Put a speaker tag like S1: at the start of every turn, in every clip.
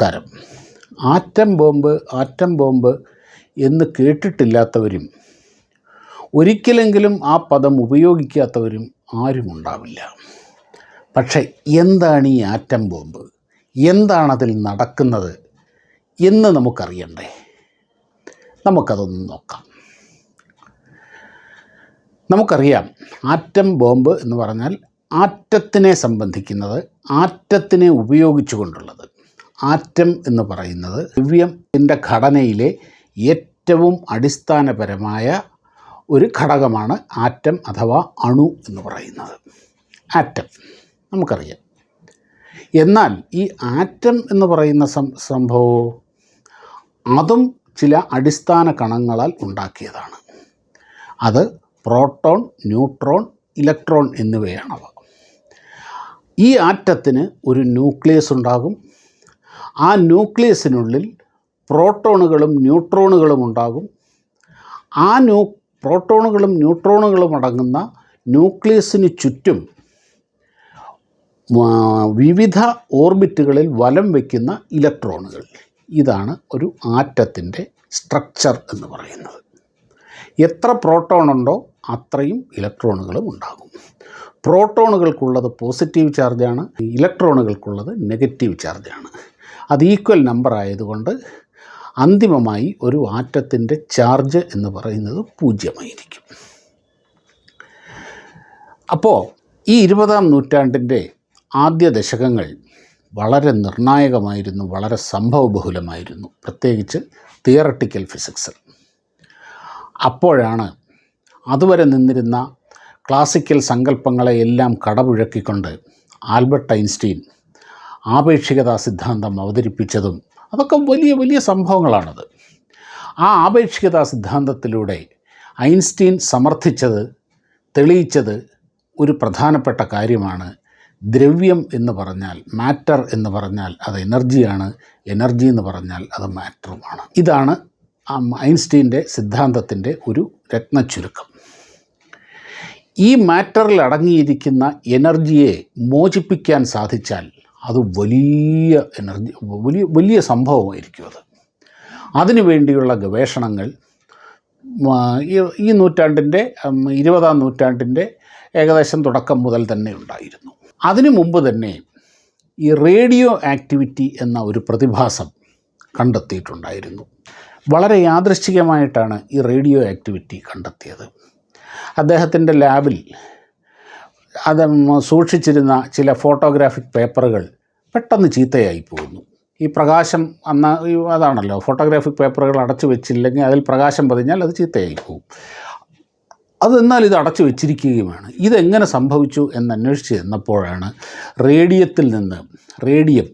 S1: നമസ്കാരം. Atom bomb atom bomb എന്ന് കേട്ടിട്ടില്ലാത്തവരും ഒരിക്കലെങ്കിലും ആ പദം ഉപയോഗിക്കാത്തവരും ആരുമുണ്ടാവില്ല പക്ഷേ എന്താണ് ഈ ആറ്റം ബോംബ്? എന്താണതിൽ നടക്കുന്നത് എന്ന് നമുക്കറിയണ്ടേ? നമുക്കതൊന്ന് നോക്കാം. നമുക്കറിയാം ആറ്റം ബോംബ് എന്ന് പറഞ്ഞാൽ ആറ്റത്തിനെ സംബന്ധിക്കുന്നത് ആറ്റത്തിനെ ഉപയോഗിച്ചുകൊണ്ടുള്ളത്. ആറ്റം എന്ന് പറയുന്നത് ദിവ്യത്തിന്റെ ഘടനയിലെ ഏറ്റവും അടിസ്ഥാനപരമായ ഒരു ഘടകമാണ് ആറ്റം അഥവാ അണു എന്ന് പറയുന്നത്. ആറ്റം. നമുക്കറിയാം. എന്നാൽ ഈ ആറ്റം എന്ന് പറയുന്ന സം സംഭവവും അതും ചില അടിസ്ഥാന കണങ്ങളാൽ ഉണ്ടാക്കിയതാണ്. അത് പ്രോട്ടോൺ ന്യൂട്രോൺ ഇലക്ട്രോൺ എന്നിവയാണവ ഈ ആറ്റത്തിന് ഒരു ന്യൂക്ലിയസ് ഉണ്ടാകും. ആ ന്യൂക്ലിയസിനുള്ളിൽ പ്രോട്ടോണുകളും ന്യൂട്രോണുകളും ഉണ്ടാകും. ആ ന്യൂ പ്രോട്ടോണുകളും ന്യൂട്രോണുകളും അടങ്ങുന്ന ന്യൂക്ലിയസിന് ചുറ്റും വിവിധ ഓർബിറ്റുകളിൽ വലം വയ്ക്കുന്ന ഇലക്ട്രോണുകൾ. ഇതാണ് ഒരു ആറ്റത്തിന്റെ സ്ട്രക്ചർ എന്ന് പറയുന്നത്. എത്ര പ്രോട്ടോൺ ഉണ്ടോ അത്രയും ഇലക്ട്രോണുകളും ഉണ്ടാകും. പ്രോട്ടോണുകൾക്കുള്ളത് പോസിറ്റീവ് ചാർജാണ് ഇലക്ട്രോണുകൾക്കുള്ളത് നെഗറ്റീവ് ചാർജാണ്. അത് ഈക്വൽ നമ്പർ ആയതുകൊണ്ട് അന്തിമമായി ഒരു ആറ്റത്തിന്റെ ചാർജ് എന്ന് പറയുന്നത് പൂജ്യമായിരിക്കും. അപ്പോൾ ഈ ഇരുപതാം നൂറ്റാണ്ടിന്റെ ആദ്യ ദശകങ്ങൾ വളരെ നിർണായകമായിരുന്നു വളരെ സംഭവബഹുലമായിരുന്നു പ്രത്യേകിച്ച് തിയറട്ടിക്കൽ ഫിസിക്സ് അപ്പോഴാണ് അതുവരെ നിന്നിരുന്ന ക്ലാസിക്കൽ സങ്കല്പങ്ങളെയെല്ലാം കടപുഴക്കിക്കൊണ്ട് ആൽബർട്ട് ഐൻസ്റ്റീൻ ആപേക്ഷികതാ സിദ്ധാന്തം അവതരിപ്പിച്ചതും അതൊക്കെ വലിയ വലിയ സംഭവങ്ങളാണത്. ആ ആപേക്ഷികതാ സിദ്ധാന്തത്തിലൂടെ ഐൻസ്റ്റീൻ സമർത്ഥിച്ചത് തെളിയിച്ചത് ഒരു പ്രധാനപ്പെട്ട കാര്യമാണ്. ദ്രവ്യം എന്ന് പറഞ്ഞാൽ മാറ്റർ എന്ന് പറഞ്ഞാൽ അത് എനർജിയാണ്. എനർജി എന്ന് പറഞ്ഞാൽ അത് മാറ്ററുമാണ്. ഇതാണ് ഐൻസ്റ്റീന്റെ സിദ്ധാന്തത്തിന്റെ ഒരു രത്നച്ചുരുക്കം. ഈ മാറ്ററിൽ അടങ്ങിയിരിക്കുന്ന എനർജിയെ മോചിപ്പിക്കാൻ സാധിച്ചാൽ അത് വലിയ എനർജി വലിയ വലിയ സംഭവമായിരിക്കും അത്. അതിനു വേണ്ടിയുള്ള ഗവേഷണങ്ങൾ ഈ- നൂറ്റാണ്ടിന്റെ ഇരുപതാം നൂറ്റാണ്ടിന്റെ ഏകദേശം തുടക്കം മുതൽ തന്നെ ഉണ്ടായിരുന്നു. അതിനു മുമ്പ് തന്നെ ഈ റേഡിയോ ആക്ടിവിറ്റി എന്ന ഒരു പ്രതിഭാസം കണ്ടെത്തിയിട്ടുണ്ടായിരുന്നു. വളരെ യാദൃശ്ചികമായിട്ടാണ് ഈ റേഡിയോ ആക്ടിവിറ്റി കണ്ടെത്തിയത്. അദ്ദേഹത്തിന്റെ ലാബിൽ അത് സൂക്ഷിച്ചിരുന്ന ചില ഫോട്ടോഗ്രാഫിക് പേപ്പറുകൾ പെട്ടെന്ന് ചീത്തയായി പോകുന്നു. ഈ പ്രകാശം അന്ന് അതാണല്ലോ ഫോട്ടോഗ്രാഫിക് പേപ്പറുകൾ അടച്ചു വെച്ചില്ലെങ്കിൽ അതിൽ പ്രകാശം പതിഞ്ഞാൽ അത് ചീത്തയായി പോകും. അതെന്നാൽ ഇത് അടച്ചു വെച്ചിരിക്കുകയുമാണ്. ഇതെങ്ങനെ സംഭവിച്ചു എന്ന് അന്വേഷിച്ച് ചെന്നപ്പോഴാണ് റേഡിയത്തിൽ നിന്ന് റേഡിയം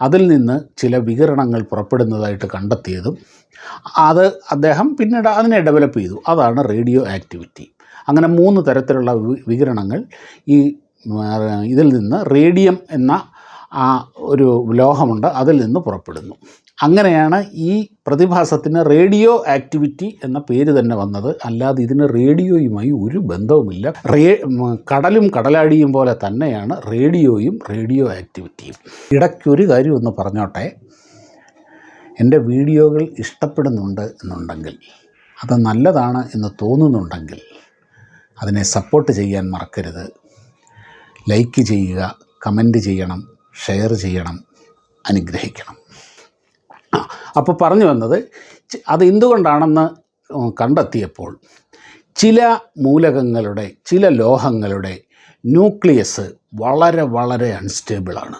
S1: അതിൽ നിന്ന് ചില വികിരണങ്ങൾ പുറപ്പെടുന്നതായിട്ട് കണ്ടെത്തിയതും അത് അദ്ദേഹം പിന്നീട് അതിനെ ഡെവലപ്പ് ചെയ്തു. അതാണ് റേഡിയോ ആക്ടിവിറ്റി അങ്ങനെ മൂന്ന് തരത്തിലുള്ള വികിരണങ്ങൾ ഈ ഇതിൽ നിന്ന് റേഡിയം എന്ന ആ ഒരു ലോഹമുണ്ട് അതിൽ നിന്ന് പുറപ്പെടുന്നു. അങ്ങനെയാണ് ഈ പ്രതിഭാസത്തിന് റേഡിയോ ആക്ടിവിറ്റി എന്ന പേര് തന്നെ വന്നത്. അല്ലാതെ ഇതിന് റേഡിയോയുമായി ഒരു ബന്ധവുമില്ല. റേ കടലും കടലാടിയും പോലെ തന്നെയാണ് റേഡിയോയും റേഡിയോ ആക്ടിവിറ്റിയും. ഇടയ്ക്കൊരു കാര്യം ഒന്ന് പറഞ്ഞോട്ടെ. എന്റെ വീഡിയോകൾ ഇഷ്ടപ്പെടുന്നുണ്ട് എന്നുണ്ടെങ്കിൽ അത് നല്ലതാണ് എന്ന് തോന്നുന്നുണ്ടെങ്കിൽ അതിനെ സപ്പോർട്ട് ചെയ്യാൻ മറക്കരുത്. ലൈക്ക് ചെയ്യുക കമന്റ് ചെയ്യണം ഷെയർ ചെയ്യണം അനുഗ്രഹിക്കണം. അപ്പോൾ പറഞ്ഞു വന്നത് അത് എന്തുകൊണ്ടാണെന്ന് കണ്ടെത്തിയപ്പോൾ ചില മൂലകങ്ങളുടെ ചില ലോഹങ്ങളുടെ ന്യൂക്ലിയസ് വളരെ വളരെ അൺസ്റ്റേബിളാണ്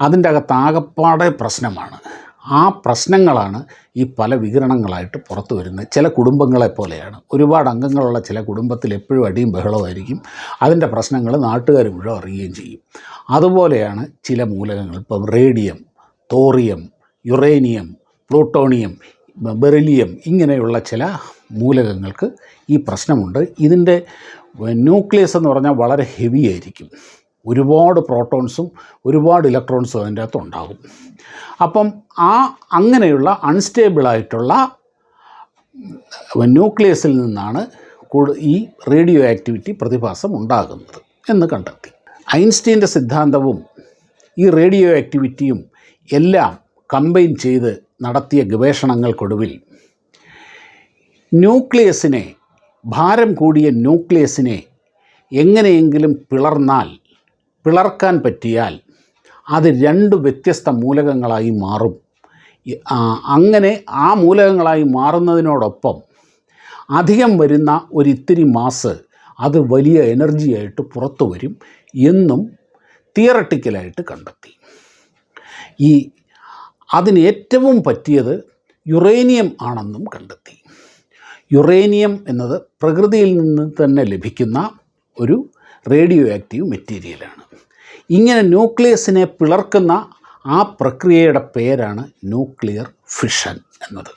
S1: അതിന്റെ അകത്ത് ആകപ്പാടെ പ്രശ്നമാണ്. ആ പ്രശ്നങ്ങളാണ് ഈ പല വികിരണങ്ങളായിട്ട് പുറത്തു വരുന്നത്. ചില കുടുംബങ്ങളെ പോലെയാണ്. ഒരുപാട് അംഗങ്ങളുള്ള ചില കുടുംബത്തിൽ എപ്പോഴും അടിയും ബഹളമായിരിക്കും അതിന്റെ പ്രശ്നങ്ങൾ നാട്ടുകാർ മുഴുവൻ അറിയുകയും ചെയ്യും. അതുപോലെയാണ് ചില മൂലകങ്ങൾ. ഇപ്പം radium thorium uranium plutonium beryllium ഇങ്ങനെയുള്ള ചില മൂലകങ്ങൾക്ക് ഈ പ്രശ്നമുണ്ട്. ഇതിന്റെ ന്യൂക്ലിയസ് എന്ന് പറഞ്ഞാൽ വളരെ ഹെവി ആയിരിക്കും. ഒരുപാട് പ്രോട്ടോൺസും ഒരുപാട് ഇലക്ട്രോൺസും അതിന്റെ അകത്ത് ഉണ്ടാകും. അപ്പം ആ അങ്ങനെയുള്ള അൺസ്റ്റേബിളായിട്ടുള്ള ന്യൂക്ലിയസിൽ നിന്നാണ് ഈ റേഡിയോ ആക്ടിവിറ്റി പ്രതിഭാസം ഉണ്ടാകുന്നത് എന്ന് കണ്ടെത്തി. ഐൻസ്റ്റീന്റെ സിദ്ധാന്തവും ഈ റേഡിയോ ആക്ടിവിറ്റിയും എല്ലാം കമ്പൈൻ ചെയ്ത് നടത്തിയ ഗവേഷണങ്ങൾക്കൊടുവിൽ ന്യൂക്ലിയസിനെ ഭാരം കൂടിയ ന്യൂക്ലിയസിനെ എങ്ങനെയെങ്കിലും പിളർന്നാൽ പിളർക്കാൻ പറ്റിയാൽ അത് രണ്ട് വ്യത്യസ്ത മൂലകങ്ങളായി മാറും. അങ്ങനെ ആ മൂലകങ്ങളായി മാറുന്നതിനോടൊപ്പം അധികം വരുന്ന ഒരിത്തിരി മാസ് അത് വലിയ എനർജിയായിട്ട് പുറത്തു വരും എന്നും തിയറട്ടിക്കലായിട്ട് കണ്ടെത്തി. ഈ അതിന് ഏറ്റവും പറ്റിയത് യുറേനിയം ആണെന്നും കണ്ടെത്തി. യുറേനിയം എന്നത് പ്രകൃതിയിൽ നിന്ന് തന്നെ ലഭിക്കുന്ന ഒരു റേഡിയോ ആക്റ്റീവ് മെറ്റീരിയലാണ്. ഇങ്ങനെ ന്യൂക്ലിയസിനെ പിളർക്കുന്ന ആ പ്രക്രിയയുടെ പേരാണ് ന്യൂക്ലിയർ ഫിഷൻ എന്നത്.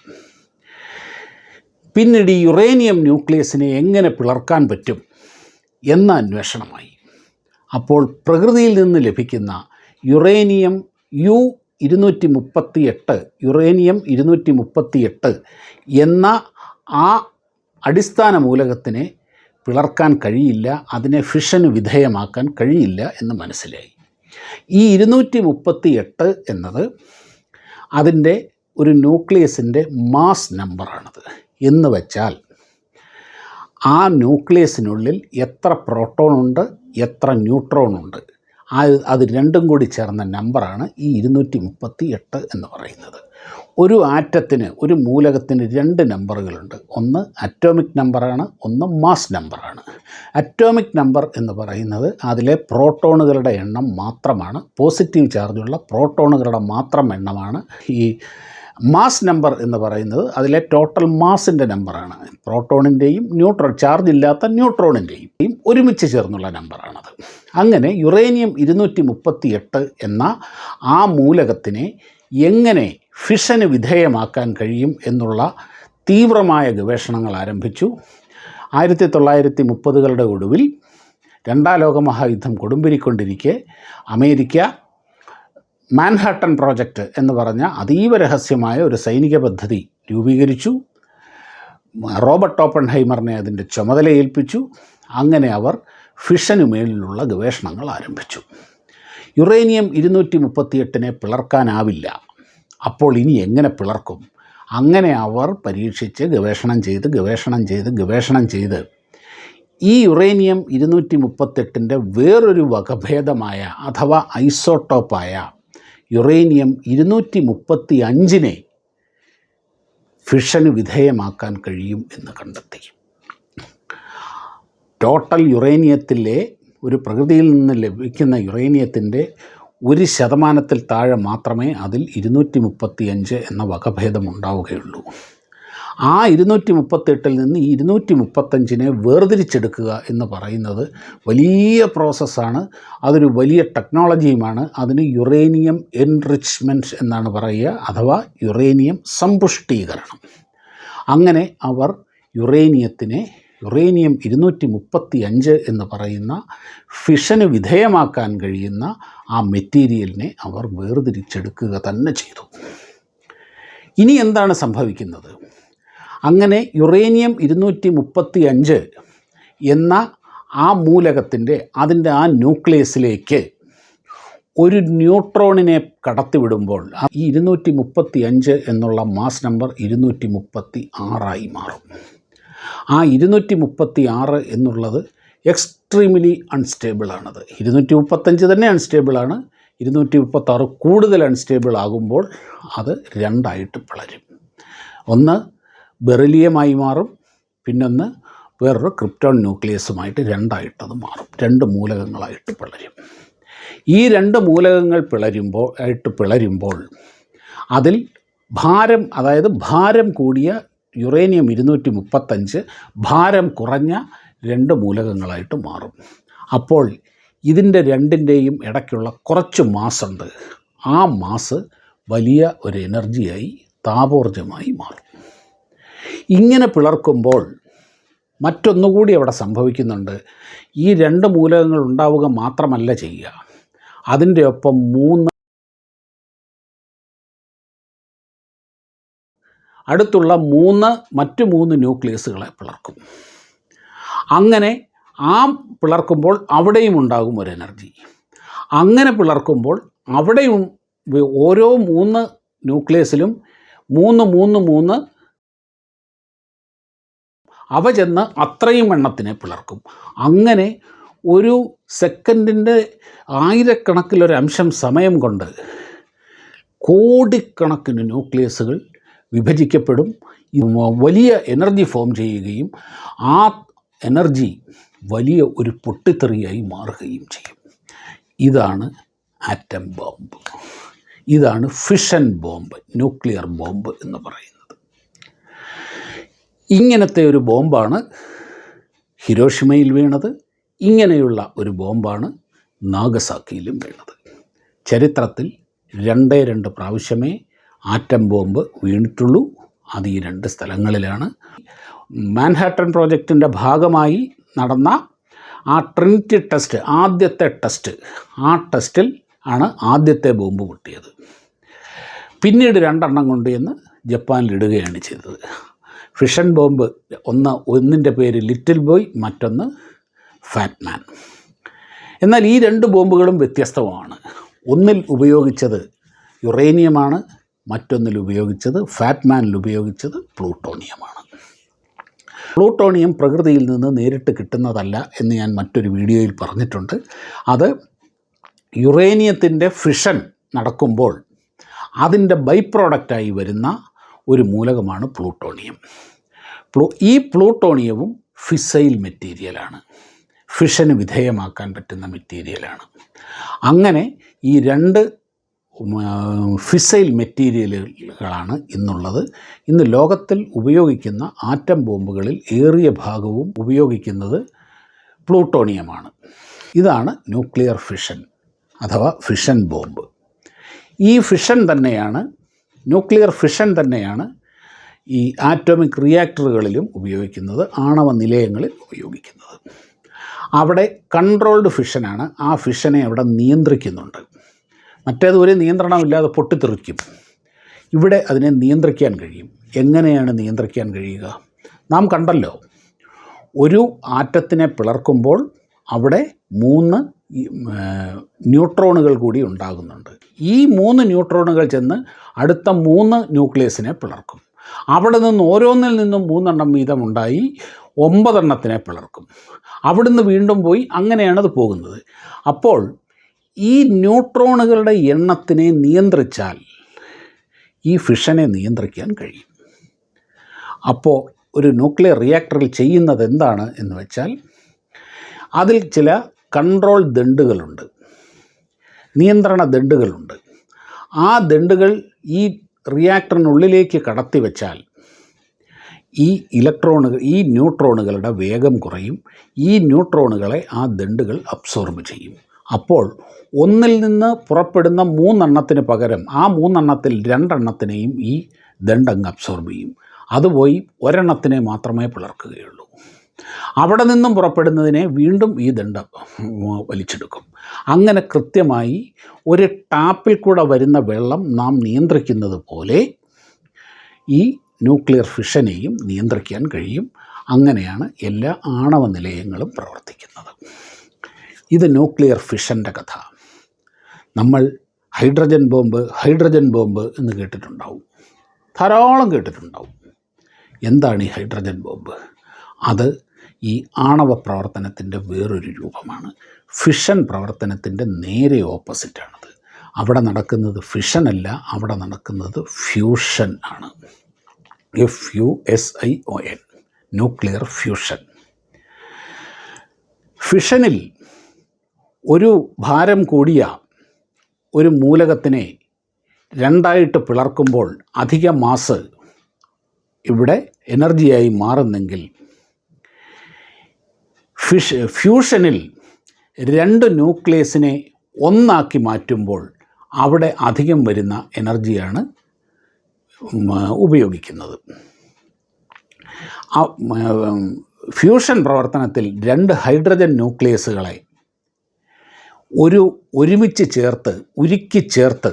S1: പിന്നീട് ഈ യുറേനിയം ന്യൂക്ലിയസിനെ എങ്ങനെ പിളർക്കാൻ പറ്റും എന്ന അന്വേഷണമായി. അപ്പോൾ പ്രകൃതിയിൽ നിന്ന് ലഭിക്കുന്ന യുറേനിയം യു ഇരുന്നൂറ്റി മുപ്പത്തി എട്ട് യുറേനിയം ഇരുന്നൂറ്റി മുപ്പത്തി എട്ട് എന്ന ആ അടിസ്ഥാന മൂലകത്തിനെ പിളർക്കാൻ കഴിയില്ല അതിനെ ഫിഷന് വിധേയമാക്കാൻ കഴിയില്ല എന്ന് മനസ്സിലായി. ഈ ഇരുന്നൂറ്റി മുപ്പത്തി എട്ട് എന്നത് അതിന്റെ ഒരു ന്യൂക്ലിയസിന്റെ മാസ് നമ്പറാണത്. എന്ന് വച്ചാൽ ആ ന്യൂക്ലിയസിനുള്ളിൽ എത്ര പ്രോട്ടോൺ ഉണ്ട് എത്ര ന്യൂട്രോൺ ഉണ്ട് ആ അത് രണ്ടും കൂടി ചേർന്ന നമ്പറാണ് ഈ ഇരുന്നൂറ്റി മുപ്പത്തി എട്ട് എന്ന് പറയുന്നത്. ഒരു ആറ്റത്തിന് ഒരു മൂലകത്തിന് രണ്ട് നമ്പറുകളുണ്ട്. ഒന്ന് അറ്റോമിക് നമ്പറാണ് ഒന്ന് മാസ് നമ്പറാണ്. അറ്റോമിക് നമ്പർ എന്ന് പറയുന്നത് അതിലെ പ്രോട്ടോണുകളുടെ എണ്ണം മാത്രമാണ്. പോസിറ്റീവ് ചാർജുള്ള പ്രോട്ടോണുകളുടെ മാത്രം എണ്ണമാണ് ഈ മാസ് നമ്പർ എന്ന് പറയുന്നത് അതിലെ ടോട്ടൽ മാസിന്റെ നമ്പറാണ് പ്രോട്ടോണിന്റെയും ന്യൂട്രോൺ ചാർജ് ഇല്ലാത്ത ന്യൂട്രോണിന്റെയും ഒരുമിച്ച് ചേർന്നുള്ള നമ്പറാണത് അങ്ങനെ യുറേനിയം ഇരുന്നൂറ്റി മുപ്പത്തി എട്ട് എന്ന ആ മൂലകത്തിനെ എങ്ങനെ ഫിഷന് വിധേയമാക്കാൻ കഴിയും എന്നുള്ള തീവ്രമായ ഗവേഷണങ്ങൾ ആരംഭിച്ചു. ആയിരത്തി തൊള്ളായിരത്തി മുപ്പതുകളുടെ ഒടുവിൽ രണ്ടാം ലോകമഹായുദ്ധം കൊടുമ്പിരിക്കൊണ്ടിരിക്കെ അമേരിക്ക മാൻഹാട്ടൻ പ്രോജക്റ്റ് എന്ന് പറഞ്ഞ അതീവ രഹസ്യമായ ഒരു സൈനിക പദ്ധതി രൂപീകരിച്ചു. റോബർട്ട് ഓപ്പൺഹൈമറിനെ അതിന്റെ ചുമതല ഏൽപ്പിച്ചു അങ്ങനെ അവർ ഫിഷനു മേലിലുള്ള ഗവേഷണങ്ങൾ ആരംഭിച്ചു. യുറേനിയം ഇരുന്നൂറ്റി മുപ്പത്തിയെട്ടിനെ പിളർക്കാനാവില്ല. അപ്പോൾ ഇനി എങ്ങനെ പിളർക്കും? അങ്ങനെ അവർ പരീക്ഷിച്ച് ഗവേഷണം ചെയ്ത് ഗവേഷണം ചെയ്ത് ഗവേഷണം ചെയ്ത് ഈ യുറേനിയം ഇരുന്നൂറ്റി മുപ്പത്തെട്ടിന്റെ വേറൊരു വകഭേദമായ അഥവാ ഐസോട്ടോപ്പായ യുറേനിയം ഇരുന്നൂറ്റി മുപ്പത്തി അഞ്ചിനെ ഫിഷന് വിധേയമാക്കാൻ കഴിയും എന്ന് കണ്ടെത്തി. ടോട്ടൽ യുറേനിയത്തിലെ ഒരു പ്രകൃതിയിൽ നിന്ന് ലഭിക്കുന്ന യുറേനിയത്തിന്റെ ഒരു ശതമാനത്തിൽ താഴെ മാത്രമേ അതിൽ ഇരുന്നൂറ്റി മുപ്പത്തി അഞ്ച് എന്ന വകഭേദം ഉണ്ടാവുകയുള്ളൂ. ആ ഇരുന്നൂറ്റി മുപ്പത്തെട്ടിൽ നിന്ന് ഈ ഇരുന്നൂറ്റി മുപ്പത്തഞ്ചിനെ വേർതിരിച്ചെടുക്കുക എന്ന് പറയുന്നത് വലിയ പ്രോസസ്സാണ്. അതൊരു വലിയ ടെക്നോളജിയുമാണ്. അതിന് യുറേനിയം എൻറിച്ച്മെന്റ് എന്നാണ് പറയുക അഥവാ യുറേനിയം സമ്പുഷ്ടീകരണം. അങ്ങനെ അവർ യുറേനിയത്തിനെ യുറേനിയം ഇരുന്നൂറ്റി മുപ്പത്തി അഞ്ച് എന്ന് പറയുന്ന ഫിഷന് വിധേയമാക്കാൻ കഴിയുന്ന ആ മെറ്റീരിയലിനെ അവർ വേർതിരിച്ചെടുക്കുക തന്നെ ചെയ്തു. ഇനി എന്താണ് സംഭവിക്കുന്നത്? അങ്ങനെ യുറേനിയം ഇരുന്നൂറ്റി മുപ്പത്തി അഞ്ച് എന്ന ആ മൂലകത്തിന്റെ അതിന്റെ ആ ന്യൂക്ലിയസിലേക്ക് ഒരു ന്യൂട്രോണിനെ കടത്തിവിടുമ്പോൾ ഈ ഇരുന്നൂറ്റി മുപ്പത്തി അഞ്ച് എന്നുള്ള മാസ് നമ്പർ ഇരുന്നൂറ്റി മുപ്പത്തി ആറായി മാറും. ആ ഇരുന്നൂറ്റി മുപ്പത്തി ആറ് എന്നുള്ളത് എക്സ്ട്രീംലി അൺസ്റ്റേബിളാണത്. ഇരുന്നൂറ്റി മുപ്പത്തഞ്ച് തന്നെ അൺസ്റ്റേബിളാണ്. ഇരുന്നൂറ്റി മുപ്പത്താറ് കൂടുതൽ അൺസ്റ്റേബിൾ ആകുമ്പോൾ അത് രണ്ടായിട്ട് പിളരും ഒന്ന് ബെറിലിയമായി മാറും. പിന്നൊന്ന് വേറൊരു ക്രിപ്റ്റോൺ ന്യൂക്ലിയസുമായിട്ട് രണ്ടായിട്ടത് മാറും. രണ്ട് മൂലകങ്ങളായിട്ട് പിളരും. ഈ രണ്ട് മൂലകങ്ങൾ പിളരുമ്പോൾ ആയിട്ട് പിളരുമ്പോൾ അതിൽ ഭാരം അതായത് ഭാരം കൂടിയ യുറേനിയം ഇരുന്നൂറ്റി മുപ്പത്തഞ്ച് ഭാരം കുറഞ്ഞ രണ്ട് മൂലകങ്ങളായിട്ട് മാറും. അപ്പോൾ ഇതിന്റെ രണ്ടിന്റെയും ഇടയ്ക്കുള്ള കുറച്ച് മാസുണ്ട് ആ മാസ് വലിയ ഒരു എനർജിയായി താപോർജമായി മാറും. ഇങ്ങനെ പിളർക്കുമ്പോൾ മറ്റൊന്നുകൂടി അവിടെ സംഭവിക്കുന്നുണ്ട്. ഈ രണ്ട് മൂലകങ്ങൾ ഉണ്ടാവുക മാത്രമല്ല ചെയ്യുക. അതിന്റെ ഒപ്പം മൂന്ന് അടുത്തുള്ള മൂന്ന് മറ്റു മൂന്ന് ന്യൂക്ലിയസുകളെ പിളർക്കും. അങ്ങനെ ആ പിളർക്കുമ്പോൾ അവിടെയും ഉണ്ടാകും ഒരു എനർജി. അങ്ങനെ പിളർക്കുമ്പോൾ അവിടെയും ഓരോ മൂന്ന് ന്യൂക്ലിയസിലും മൂന്ന് മൂന്ന് മൂന്ന് അവ ചെന്ന് അത്രയും എണ്ണത്തിനെ പിളർക്കും. അങ്ങനെ ഒരു സെക്കൻഡിന്റെ ആയിരക്കണക്കിലൊരംശം സമയം കൊണ്ട് കോടിക്കണക്കിന് ന്യൂക്ലിയസുകൾ വിഭജിക്കപ്പെടും. വലിയ എനർജി ഫോം ചെയ്യുകയും ആ എനർജി വലിയ ഒരു പൊട്ടിത്തെറിയായി മാറുകയും ചെയ്യും. ഇതാണ് ആറ്റം ബോംബ്. ഇതാണ് ഫിഷൻ ബോംബ് ന്യൂക്ലിയർ ബോംബ് എന്ന് പറയുന്നത്. ഇങ്ങനത്തെ ഒരു ബോംബാണ് ഹിരോഷിമയിൽ വീണത്. ഇങ്ങനെയുള്ള ഒരു ബോംബാണ് നാഗസാക്കിയിലും വീണത്. ചരിത്രത്തിൽ രണ്ടേ രണ്ട് പ്രാവശ്യമേ ആറ്റം ബോംബ് വീണിട്ടുള്ളൂ. അത് ഈ രണ്ട് സ്ഥലങ്ങളിലാണ്. മാൻഹാട്ടൻ പ്രോജക്റ്റിന്റെ ഭാഗമായി നടന്ന ആ ട്രിനിറ്റി ടെസ്റ്റ് ആദ്യത്തെ ടെസ്റ്റ് ആ ടെസ്റ്റിൽ ആണ് ആദ്യത്തെ ബോംബ് പൊട്ടിയത്. പിന്നീട് രണ്ടെണ്ണം കൊണ്ടുവന്ന് ജപ്പാനിൽ ഇടുകയാണ് ചെയ്തത്. ഫിഷൻ ബോംബ് ഒന്ന് ഒന്നിന്റെ പേര് ലിറ്റിൽ ബോയ് മറ്റൊന്ന് ഫാറ്റ്മാൻ എന്നാൽ ഈ രണ്ട് ബോംബുകളും വ്യത്യസ്തമാണ്. ഒന്നിൽ ഉപയോഗിച്ചത് യുറേനിയമാണ് മറ്റൊന്നിൽ ഉപയോഗിച്ചത് ഫാറ്റ്മാനിൽ ഉപയോഗിച്ചത് പ്ലൂട്ടോണിയമാണ് പ്ലൂട്ടോണിയം പ്രകൃതിയിൽ നിന്ന് നേരിട്ട് കിട്ടുന്നതല്ല എന്ന് ഞാൻ മറ്റൊരു വീഡിയോയിൽ പറഞ്ഞിട്ടുണ്ട്. അത് യുറേനിയത്തിന്റെ ഫിഷൻ നടക്കുമ്പോൾ അതിന്റെ ബൈ പ്രോഡക്റ്റായി വരുന്ന ഒരു മൂലകമാണ് പ്ലൂട്ടോണിയം. പ്ലൂ ഈ പ്ലൂട്ടോണിയവും ഫിസൈൽ മെറ്റീരിയലാണ്. ഫിഷന് വിധേയമാക്കാൻ പറ്റുന്ന മെറ്റീരിയലാണ്. അങ്ങനെ ഈ രണ്ട് ഫിസൈൽ മെറ്റീരിയലുകളാണ് ഇന്നുള്ളത്. ഇന്ന് ലോകത്തിൽ ഉപയോഗിക്കുന്ന ആറ്റം ബോംബുകളിൽ ഏറിയ ഭാഗവും ഉപയോഗിക്കുന്നത് പ്ലൂട്ടോണിയമാണ്. ഇതാണ് ന്യൂക്ലിയർ ഫിഷൻ അഥവാ ഫിഷൻ ബോംബ്. ഈ ഫിഷൻ തന്നെയാണ് ന്യൂക്ലിയർ ഫിഷൻ തന്നെയാണ് ഈ ആറ്റോമിക് റിയാക്ടറുകളിലും ഉപയോഗിക്കുന്നത് ആണവ നിലയങ്ങളിൽ ഉപയോഗിക്കുന്നത്. അവിടെ കൺട്രോൾഡ് ഫിഷനാണ്. ആ ഫിഷനെ അവിടെ നിയന്ത്രിക്കുന്നുണ്ട്. മറ്റേത് ഒരു നിയന്ത്രണമില്ലാതെ പൊട്ടിത്തെറിക്കും. ഇവിടെ അതിനെ നിയന്ത്രിക്കാൻ കഴിയും. എങ്ങനെയാണ് നിയന്ത്രിക്കാൻ കഴിയുക? നാം കണ്ടല്ലോ. ഒരു ആറ്റത്തിനെ പിളർക്കുമ്പോൾ അവിടെ മൂന്ന് ന്യൂട്രോണുകൾ കൂടി ഉണ്ടാകുന്നുണ്ട്. ഈ മൂന്ന് ന്യൂട്രോണുകൾ ചെന്ന് അടുത്ത മൂന്ന് ന്യൂക്ലിയസിനെ പിളർക്കും. അവിടെ നിന്ന് ഓരോന്നിൽ നിന്നും മൂന്നെണ്ണം വീതമുണ്ടായി ഒമ്പതെണ്ണത്തിനെ പിളർക്കും. അവിടുന്ന് വീണ്ടും പോയി അങ്ങനെയാണ് അത് പോകുന്നത്. അപ്പോൾ ഈ ന്യൂട്രോണുകളുടെ എണ്ണത്തിനെ നിയന്ത്രിച്ചാൽ ഈ ഫിഷനെ നിയന്ത്രിക്കാൻ കഴിയും. അപ്പോൾ ഒരു ന്യൂക്ലിയർ റിയാക്ടറിൽ ചെയ്യുന്നത് എന്താണ് എന്ന് വെച്ചാൽ അതിൽ ചില കൺട്രോൾ ദണ്ടുകളുണ്ട്. നിയന്ത്രണ ദണ്ടുകളുണ്ട് ആ ദണ്ടുകൾ ഈ റിയാക്ടറിനുള്ളിലേക്ക് കടത്തി വെച്ചാൽ ഈ ഇലക്ട്രോണുകൾ ഈ ന്യൂട്രോണുകളുടെ വേഗം കുറയും. ഈ ന്യൂട്രോണുകളെ ആ ദണ്ടുകൾ അബ്സോർബ് ചെയ്യും. അപ്പോൾ ഒന്നിൽ നിന്ന് പുറപ്പെടുന്ന മൂന്നെണ്ണത്തിന് പകരം ആ മൂന്നെണ്ണത്തിൽ രണ്ടെണ്ണത്തിനെയും ഈ ദണ്ടങ്ങ് അബ്സോർബ് ചെയ്യും. അതുപോയി ഒരെണ്ണത്തിനെ മാത്രമേ പിളർക്കുകയുള്ളൂ. അവിടെ നിന്നും പുറപ്പെടുന്നതിനെ വീണ്ടും ഈ ദണ്ഡം വലിച്ചെടുക്കും. അങ്ങനെ കൃത്യമായി ഒരു ടാപ്പിൽ കൂടെ വരുന്ന വെള്ളം നാം നിയന്ത്രിക്കുന്നത് പോലെ ഈ ന്യൂക്ലിയർ ഫിഷനെയും നിയന്ത്രിക്കാൻ കഴിയും. അങ്ങനെയാണ് എല്ലാ ആണവ നിലയങ്ങളും പ്രവർത്തിക്കുന്നത്. ഇത് ന്യൂക്ലിയർ ഫിഷന്റെ കഥ. നമ്മൾ ഹൈഡ്രജൻ ബോംബ് ഹൈഡ്രജൻ ബോംബ് എന്ന് കേട്ടിട്ടുണ്ടാവും. ധാരാളം കേട്ടിട്ടുണ്ടാവും. എന്താണ് ഈ ഹൈഡ്രജൻ ബോംബ്? അത് ഈ ആണവ പ്രവർത്തനത്തിന്റെ വേറൊരു രൂപമാണ്. ഫിഷൻ പ്രവർത്തനത്തിന്റെ നേരെ ഓപ്പോസിറ്റാണത് അവിടെ നടക്കുന്നത് ഫിഷൻ അല്ല അവിടെ നടക്കുന്നത് ഫ്യൂഷൻ ആണ്. F U S I O N nuclear fusion ഫിഷനിൽ ഒരു ഭാരം കൂടിയ ഒരു മൂലകത്തിനെ രണ്ടായിട്ട് പിളർക്കുമ്പോൾ അധിക മാസ് ഇവിടെ എനർജിയായി മാറുന്നെങ്കിൽ ഫിഷ് ഫ്യൂഷനിൽ രണ്ട് ന്യൂക്ലിയസിനെ ഒന്നാക്കി മാറ്റുമ്പോൾ അവിടെ അധികം വരുന്ന എനർജിയാണ് ഉപയോഗിക്കുന്നത്. ഫ്യൂഷൻ പ്രവർത്തനത്തിൽ രണ്ട് ഹൈഡ്രജൻ ന്യൂക്ലിയസുകളെ ഒരു ഒരുമിച്ച് ചേർത്ത് ഉരുക്കി ചേർത്ത്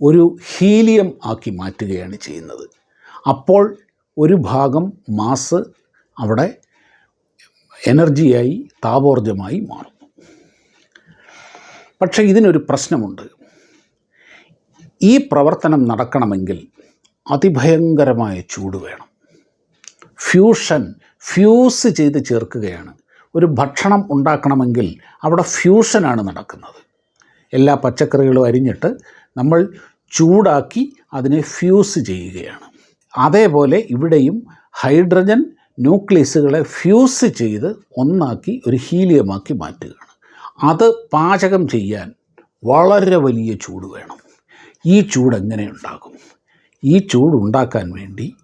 S1: ഒരു ഹീലിയം ആക്കി മാറ്റുകയാണ് ചെയ്യുന്നത്. അപ്പോൾ ഒരു ഭാഗം മാസ് അവിടെ എനർജിയായി താപോർജമായി മാറുന്നു. പക്ഷേ ഇതിനൊരു പ്രശ്നമുണ്ട്. ഈ പ്രവർത്തനം നടക്കണമെങ്കിൽ അതിഭയങ്കരമായ ചൂട് വേണം. ഫ്യൂഷൻ ഫ്യൂസ് ചെയ്ത് ചേർക്കുകയാണ്. ഒരു ഭക്ഷണം ഉണ്ടാക്കണമെങ്കിൽ അവിടെ ഫ്യൂഷനാണ് നടക്കുന്നത്. എല്ലാ പച്ചക്കറികളും അരിഞ്ഞിട്ട് നമ്മൾ ചൂടാക്കി അതിനെ ഫ്യൂസ് ചെയ്യുകയാണ്. അതേപോലെ ഇവിടെയും ഹൈഡ്രജൻ ന്യൂക്ലിയസുകളെ ഫ്യൂസ് ചെയ്ത് ഒന്നാക്കി ഒരു ഹീലിയമാക്കി മാറ്റുകയാണ്. അത് പാചകം ചെയ്യാൻ വളരെ വലിയ ചൂട് വേണം. ഈ ചൂട് എങ്ങനെ ഉണ്ടാകും? ഈ ചൂട് ഉണ്ടാക്കാൻ വേണ്ടി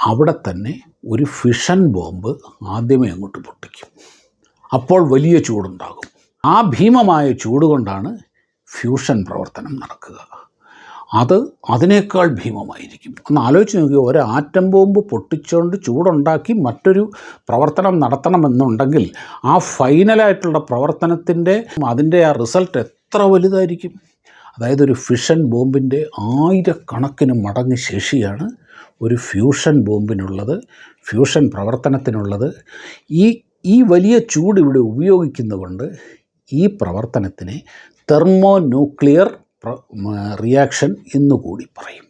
S1: അവിടെ തന്നെ ഒരു ഫിഷൻ ബോംബ് ആദ്യമേ അങ്ങോട്ട് പൊട്ടിക്കും. അപ്പോൾ വലിയ ചൂടുണ്ടാകും. ആ ഭീമമായ ചൂട് കൊണ്ടാണ് ഫ്യൂഷൻ പ്രവർത്തനം നടക്കുക. അത് അതിനേക്കാൾ ഭീമമായിരിക്കും. ഒന്ന് ആലോചിച്ച് നോക്കി ഒരു ആറ്റം ബോംബ് പൊട്ടിച്ചുകൊണ്ട് ചൂടുണ്ടാക്കി മറ്റൊരു പ്രവർത്തനം നടത്തണമെന്നുണ്ടെങ്കിൽ ആ ഫൈനലായിട്ടുള്ള പ്രവർത്തനത്തിന്റെ അതിന്റെ ആ റിസൾട്ട് എത്ര വലുതായിരിക്കും? അതായത് ഒരു ഫിഷൻ ബോംബിന്റെ ആയിരക്കണക്കിന് മടങ്ങ് ശേഷിയാണ് ഒരു ഫ്യൂഷൻ ബോംബിനുള്ളത് ഫ്യൂഷൻ പ്രവർത്തനത്തിനുള്ളത്. ഈ ഈ വലിയ ചൂട് ഇവിടെ ഉപയോഗിക്കുന്നതുകൊണ്ട് ഈ പ്രവർത്തനത്തിനെ തെർമോ ന്യൂക്ലിയർ റിയാക്ഷൻ എന്നുകൂടി പറയും.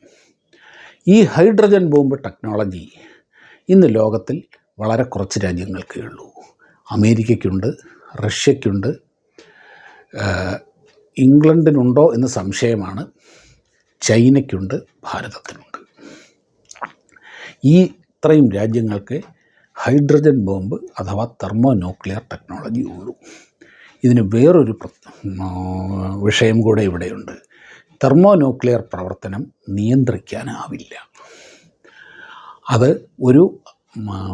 S1: ഈ ഹൈഡ്രജൻ ബോംബ് ടെക്നോളജി ഇന്ന് ലോകത്തിൽ വളരെ കുറച്ച് രാജ്യങ്ങൾക്കേ ഉള്ളൂ. അമേരിക്കയ്ക്കുണ്ട് റഷ്യയ്ക്കുണ്ട് ഇംഗ്ലണ്ടിനുണ്ടോ എന്ന് സംശയമാണ് ചൈനയ്ക്കുണ്ട് ഭാരതത്തിനുണ്ട്. ഈ ഇത്രയും രാജ്യങ്ങൾക്ക് ഹൈഡ്രജൻ ബോംബ് അഥവാ തെർമോ ന്യൂക്ലിയർ ടെക്നോളജി ഉള്ളൂ. ഇതിന് വേറൊരു വിഷയം കൂടെ ഇവിടെയുണ്ട്. തെർമോ ന്യൂക്ലിയർ പ്രവർത്തനം നിയന്ത്രിക്കാനാവില്ല. അത് ഒരു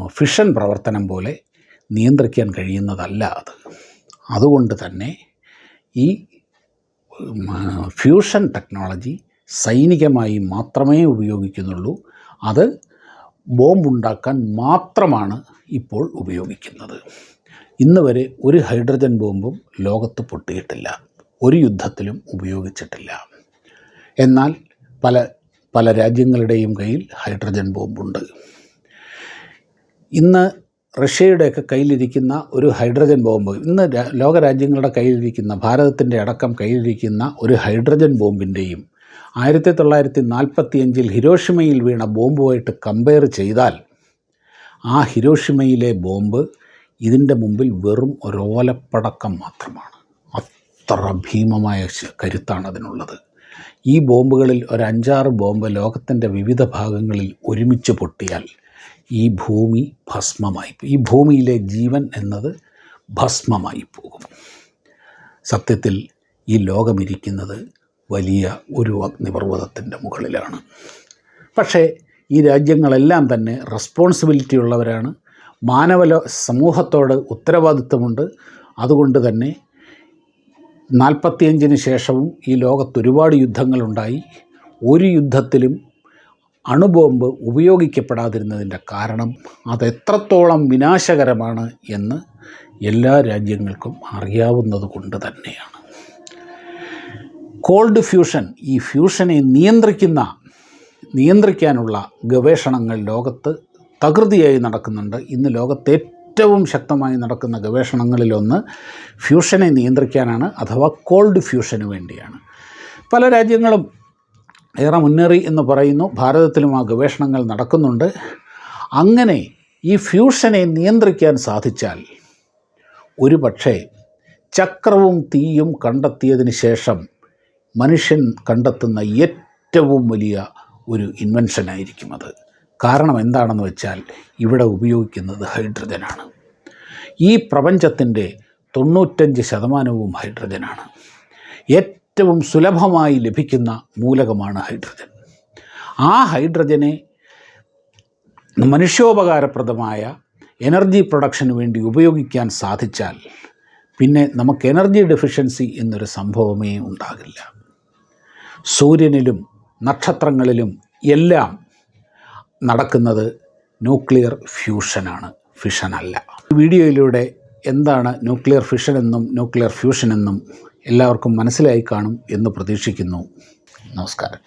S1: ഫിഷൻ പ്രവർത്തനം പോലെ നിയന്ത്രിക്കാൻ കഴിയുന്നതല്ല അത്. അതുകൊണ്ട് തന്നെ ഈ ഫ്യൂഷൻ ടെക്നോളജി സൈനികമായി മാത്രമേ ഉപയോഗിക്കുന്നുള്ളൂ. അത് ബോംബുണ്ടാക്കാൻ മാത്രമാണ് ഇപ്പോൾ ഉപയോഗിക്കുന്നത്. ഇന്ന് വരെ ഒരു ഹൈഡ്രജൻ ബോംബും ലോകത്ത് പൊട്ടിയിട്ടില്ല. ഒരു യുദ്ധത്തിലും ഉപയോഗിച്ചിട്ടില്ല. എന്നാൽ പല പല രാജ്യങ്ങളുടെയും കയ്യിൽ ഹൈഡ്രജൻ ബോംബുണ്ട്. ഇന്ന് റഷ്യയുടെയൊക്കെ കയ്യിലിരിക്കുന്ന ഒരു ഹൈഡ്രജൻ ബോംബ് ഇന്ന് ലോകരാജ്യങ്ങളുടെ കയ്യിലിരിക്കുന്ന ഭാരതത്തിന്റെ അടക്കം കയ്യിലിരിക്കുന്ന ഒരു ഹൈഡ്രജൻ ബോംബിന്റെയും ആയിരത്തി തൊള്ളായിരത്തി നാൽപ്പത്തി അഞ്ചിൽ ഹിരോഷിമയിൽ വീണ ബോംബുമായിട്ട് കമ്പയർ ചെയ്താൽ ആ ഹിരോഷിമയിലെ ബോംബ് ഇതിന്റെ മുമ്പിൽ വെറും ഒരോലപ്പടക്കം മാത്രമാണ്. അത്ര ഭീമമായ കരുത്താണ് അതിനുള്ളത്. ഈ ബോംബുകളിൽ ഒരു അഞ്ചാറ് ബോംബ് ലോകത്തിന്റെ വിവിധ ഭാഗങ്ങളിൽ ഒരുമിച്ച് പൊട്ടിയാൽ ഈ ഭൂമി ഭസ്മമായി ഈ ഭൂമിയിലെ ജീവൻ എന്നത് ഭസ്മമായി പോകും. സത്യത്തിൽ ഈ ലോകമിരിക്കുന്നത് വലിയ ഒരു അഗ്നിപർവതത്തിന്റെ മുകളിലാണ്. പക്ഷേ ഈ രാജ്യങ്ങളെല്ലാം തന്നെ റെസ്പോൺസിബിലിറ്റി ഉള്ളവരാണ് മാനവലോ സമൂഹത്തോട് ഉത്തരവാദിത്വമുണ്ട്. അതുകൊണ്ട് തന്നെ നാൽപ്പത്തിയഞ്ചിന് ശേഷവും ഈ ലോകത്ത് ഒരുപാട് യുദ്ധങ്ങളുണ്ടായി. ഒരു യുദ്ധത്തിലും അണുബോംബ് ഉപയോഗിക്കപ്പെടാതിരുന്നതിന്റെ കാരണം അത് എത്രത്തോളം വിനാശകരമാണ് എന്ന് എല്ലാ രാജ്യങ്ങൾക്കും അറിയാവുന്നത് കൊണ്ട് തന്നെയാണ്. കോൾഡ് ഫ്യൂഷൻ ഈ ഫ്യൂഷനെ നിയന്ത്രിക്കുന്ന നിയന്ത്രിക്കാനുള്ള ഗവേഷണങ്ങൾ ലോകത്ത് തകൃതിയായി നടക്കുന്നുണ്ട്. ഇന്ന് ലോകത്തെ ഏറ്റവും ശക്തമായി നടക്കുന്ന ഗവേഷണങ്ങളിലൊന്ന് ഫ്യൂഷനെ നിയന്ത്രിക്കാനാണ് അഥവാ കോൾഡ് ഫ്യൂഷന് വേണ്ടിയാണ്. പല രാജ്യങ്ങളും ഏറെ മുന്നേറി എന്ന് പറയുന്നു. ഭാരതത്തിലും ആ ഗവേഷണങ്ങൾ നടക്കുന്നുണ്ട്. അങ്ങനെ ഈ ഫ്യൂഷനെ നിയന്ത്രിക്കാൻ സാധിച്ചാൽ ഒരു പക്ഷേ ചക്രവും തീയും കണ്ടെത്തിയതിന് ശേഷം മനുഷ്യൻ കണ്ടെത്തുന്ന ഏറ്റവും വലിയ ഒരു ഇൻവെൻഷനായിരിക്കും അത്. കാരണം എന്താണെന്ന് വെച്ചാൽ ഇവിടെ ഉപയോഗിക്കുന്നത് ഹൈഡ്രജനാണ്. ഈ പ്രപഞ്ചത്തിന്റെ തൊണ്ണൂറ്റഞ്ച് ശതമാനവും ഹൈഡ്രജനാണ്. ഏറ്റവും സുലഭമായി ലഭിക്കുന്ന മൂലകമാണ് ഹൈഡ്രജൻ. ആ ഹൈഡ്രജനെ മനുഷ്യോപകാരപ്രദമായ എനർജി പ്രൊഡക്ഷന് വേണ്ടി ഉപയോഗിക്കാൻ സാധിച്ചാൽ പിന്നെ നമുക്ക് എനർജി ഡെഫിഷ്യൻസി എന്നൊരു സംഭവമേ ഉണ്ടാകില്ല. സൂര്യനിലും നക്ഷത്രങ്ങളിലും എല്ലാം നടക്കുന്നത് ന്യൂക്ലിയർ ഫ്യൂഷനാണ് ഫിഷനല്ല വീഡിയോയിലൂടെ എന്താണ് ന്യൂക്ലിയർ ഫിഷൻ എന്നും ന്യൂക്ലിയർ ഫ്യൂഷൻ എന്നും എല്ലാവർക്കും മനസ്സിലായി കാണും എന്ന് പ്രതീക്ഷിക്കുന്നു. നമസ്കാരം.